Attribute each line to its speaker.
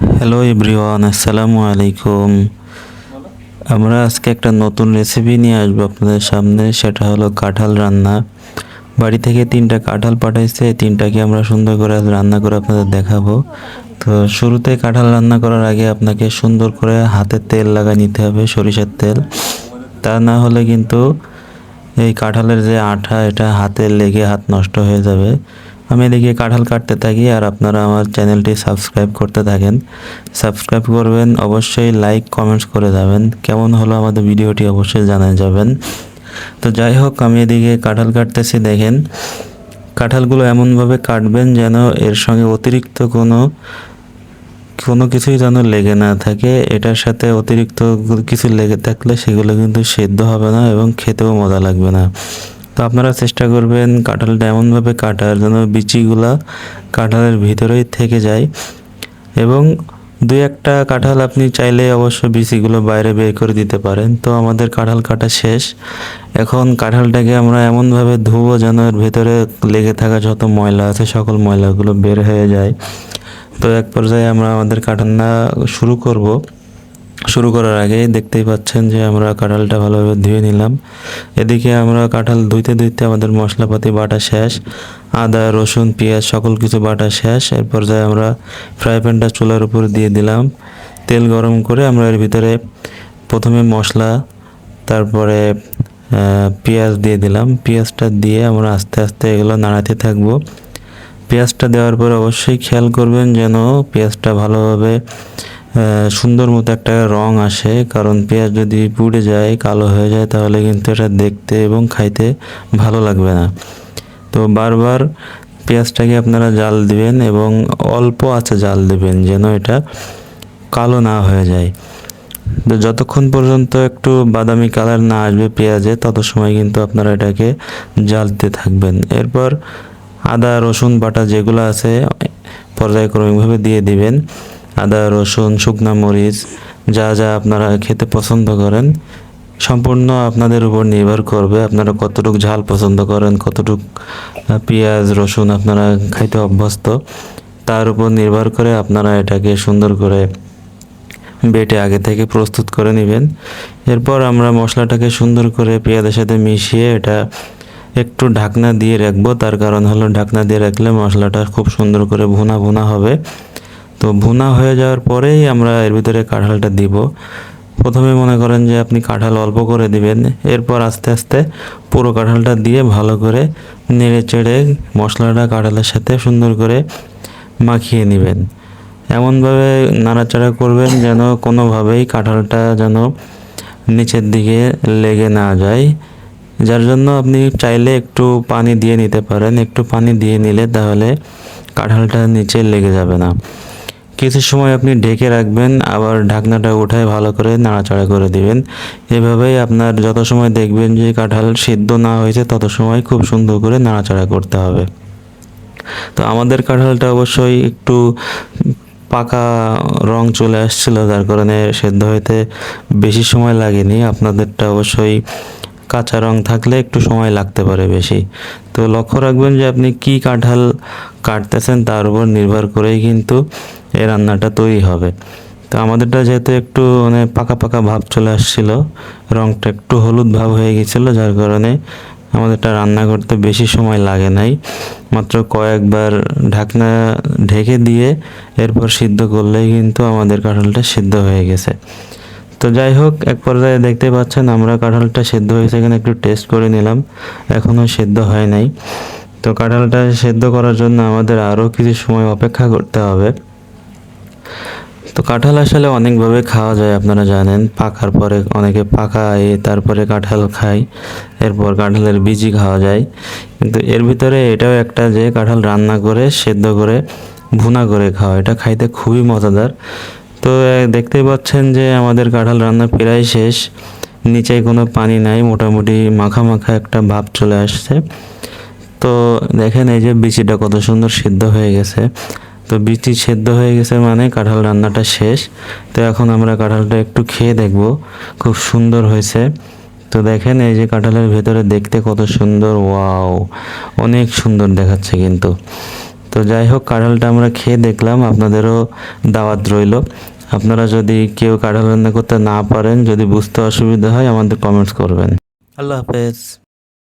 Speaker 1: Hello everyone আসসালামু আলাইকুম আমরা আজকে একটা নতুন রেসিপি নিয়ে আসব আপনাদের সামনে, সেটা হলো কাঁঠাল রান্না। বাড়ি থেকে তিনটা কাঁঠাল পাঠাইছে তিনটাকে আমরা সুন্দর করে রান্না করে আপনাদের দেখাবো। তো শুরুতে কাঁঠাল রান্না করার আগে আপনাকে সুন্দর করে হাতে তেল লাগা নিতে হবে, সরিষার তেল। তা না হলে কিন্তু এই কাঁঠালের যে আঠা, এটা হাতে লেগে হাত নষ্ট হয়ে যাবে। আমি এদিকে কাঁঠাল কাটতে থাকি আর আপনারা আমার চ্যানেলটি সাবস্ক্রাইব করতে থাকেন। সাবস্ক্রাইব করবেন, অবশ্যই লাইক কমেন্টস করে যাবেন। কেমন হলো আমাদের ভিডিওটি অবশ্যই জানাই যাবেন। তো যাই হোক, আমি এদিকে কাঁঠাল কাটতেছি, দেখেন। কাঁঠালগুলো এমনভাবে কাটবেন যেন এর সঙ্গে অতিরিক্ত কোনো কোনো কিছুই যেন লেগে না থাকে। এটার সাথে অতিরিক্ত কিছু লেগে থাকলে সেগুলো কিন্তু সেদ্ধ হবে না এবং খেতেও মজা লাগবে না। তো আপনারা চেষ্টা করবেন কাঁঠালটা এমনভাবে কাটার যেন বিচিগুলা কাঁঠালের ভিতরেই থেকে যায়। এবং দুই একটা কাঁঠাল আপনি চাইলে অবশ্য বিচিগুলো বাইরে বের করে দিতে পারেন। তো আমাদের কাঁঠাল কাটা শেষ। এখন কাঁঠালটাকে আমরা এমনভাবে ধুবো যেন এর ভেতরে লেগে থাকা যত ময়লা আছে, সকল ময়লাগুলো বের হয়ে যায়। তো এক পর্যায়ে আমরা আমাদের কাটান্না শুরু করব। শুরু করার আগে দেখতেই পাচ্ছেন যে আমরা কাঁঠালটা ভালোভাবে ধুয়ে নিলাম। এদিকে আমরা কাঁঠাল ধুইতে ধুইতে আমাদের মশলাপাতি, বাটা শেষ, আদা, রসুন, পেঁয়াজ সকল কিছু বাটা শেষ। এর পর্যায়ে আমরা ফ্রাই প্যানটা চুলার উপর দিয়ে দিলাম। তেল গরম করে আমরা এর ভিতরে প্রথমে মশলা, তারপরে পেঁয়াজ দিয়ে দিলাম। পেঁয়াজটা দিয়ে আমরা আস্তে আস্তে এগুলো নাড়াতে থাকব। পেঁয়াজটা দেওয়ার পর অবশ্যই খেয়াল করবেন যেন পেঁয়াজটা ভালোভাবে সুন্দর মতো একটা রং আসে, কারণ পেঁয়াজ যদি পুড়ে যায়, কালো হয়ে যায়, তাহলে কিন্তু এটা দেখতে এবং খাইতে ভালো লাগবে না। তো বারবার পেঁয়াজটাকে আপনারা জাল দিবেন এবং অল্প আছে জাল দিবেন যেন এটা কালো না হয়ে যায়। তো যতক্ষণ পর্যন্ত একটু বাদামি কালার না আসবে পেঁয়াজে, তত সময় কিন্তু আপনারা এটাকে জ্বালতে থাকবেন। এরপর আদা, রসুন, বাটা যেগুলো আছে, পর্যায়ক্রমিকভাবে দিয়ে দিবেন। আদা, রসুন, শুকনা মরিচ, যা যা আপনারা খেতে পছন্দ করেন, সম্পূর্ণ আপনাদের উপর নির্ভর করবে আপনারা কতটুকু ঝাল পছন্দ করেন, কতটুকু পেঁয়াজ, রসুন আপনারা খাইতে অভ্যস্ত। তার উপর নির্ভর করে আপনারা এটাকে সুন্দর করে বেটে আগে থেকে প্রস্তুত করে নেবেন। এরপর আমরা মশলাটাকে সুন্দর করে পেঁয়াজের সাথে মিশিয়ে এটা একটু ঢাকনা দিয়ে রাখব। তার কারণ হলো ঢাকনা দিয়ে রাখলে মশলাটা খুব সুন্দর করে ভুনা ভুনা হবে। তো ভুনা হয়ে যাওয়ার পরেই আমরা এর ভিতরে কাঁঠালটা দিব। প্রথমে মনে করেন যে আপনি কাঁঠাল অল্প করে দিবেন, এরপর আস্তে আস্তে পুরো কাঁঠালটা দিয়ে ভালো করে নেড়ে চেড়ে মশলাটা কাঁঠালের সাথে সুন্দর করে মাখিয়ে নেবেন। এমনভাবে নাড়াচাড়া করবেন যেন কোনোভাবেই কাঁঠালটা যেন নিচের দিকে লেগে না যায়। যার জন্য আপনি চাইলে একটু পানি দিয়ে নিতে পারেন। একটু পানি দিয়ে নিলে তাহলে কাঁঠালটা নিচে লেগে যাবে না। কিছু সময় আপনি ঢেকে রাখবেন, আবার ঢাকনাটা উঠায় ভালো করে নাড়াচাড়া করে দিবেন। এভাবেই আপনার যত সময় দেখবেন যে কাঁঠাল সিদ্ধ না হয়েছে, তত সময় খুব সুন্দর করে নাড়াচাড়া করতে হবে। তো আমাদের কাঁঠালটা অবশ্যই একটু পাকা রং চলে আসছিল, যার কারণে সেদ্ধ হইতে বেশি সময় লাগেনি। আপনাদেরটা অবশ্যই কাঁচা রং থাকলে একটু সময় লাগতে পারে বেশি। তো লক্ষ্য রাখবেন যে আপনি কি কাঁঠাল কাটতেছেন, তার উপর নির্ভর করেই কিন্তু এই রান্নাটা তৈরি হবে। তো আমাদেরটা যেহেতু একটু মানে পাকা পাকা ভাব চলে আসছিল, রংটা একটু হলুদ ভাব হয়ে গেছিল, যার কারণে আমাদেরটা রান্না করতে বেশি সময় লাগে নাই। মাত্র কয়েকবার ঢাকনা ঢেকে দিয়ে এরপর সিদ্ধ করলেই কিন্তু আমাদের কাঁঠালটা সিদ্ধ হয়ে গেছে। তো যাই হোক, এক পর্যায়ে দেখতে পাচ্ছেন আমরা কাঁঠালটা সেদ্ধ হয়েছে এখানে একটু টেস্ট করে নিলাম। এখনও সেদ্ধ হয় নাই। তো কাঁঠালটা সেদ্ধ করার জন্য আমাদের আরও কিছু সময় অপেক্ষা করতে হবে। তো কাঁঠাল আসলে অনেকভাবে খাওয়া যায়, আপনারা জানেন। পাকার পরে অনেকে পাকায় তারপরে কাঁঠাল খায়, এরপর কাঁঠালের বীজি খাওয়া যায়। কিন্তু এর ভিতরে এটাও একটা যে কাঁঠাল রান্না করে, সেদ্ধ করে, ভুনা করে খাওয়া, এটা খাইতে খুবই মজাদার। তো দেখতেই পাচ্ছেন যে আমাদের কাঁঠাল রান্না প্রায় শেষ। নিচে কোনো পানি নাই, মোটামুটি মাখা মাখা একটা ভাব চলে আসছে। তো দেখেন এই যে বিচিটা কত সুন্দর সিদ্ধ হয়ে গেছে। তো বিচি সেদ্ধ হয়ে গেছে মানে কাঁঠাল রান্নাটা শেষ। তো এখন আমরা কাঁঠালটা একটু খেয়ে দেখব, খুব সুন্দর হয়েছে। তো দেখেন এই যে কাঁঠালের ভেতরে দেখতে কত সুন্দর, ওয়াও, অনেক সুন্দর দেখাচ্ছে কিন্তু। তো যাই হোক, কাঁঠালটা আমরা খেয়ে দেখলাম, আপনাদেরও দাওয়াত রইল। আপনারা যদি কেউ কাঁঠাল রান্না করতে না পারেন, যদি বুঝতে অসুবিধা হয়, আমাদের কমেন্টস করবেন। আল্লাহ হাফেজ।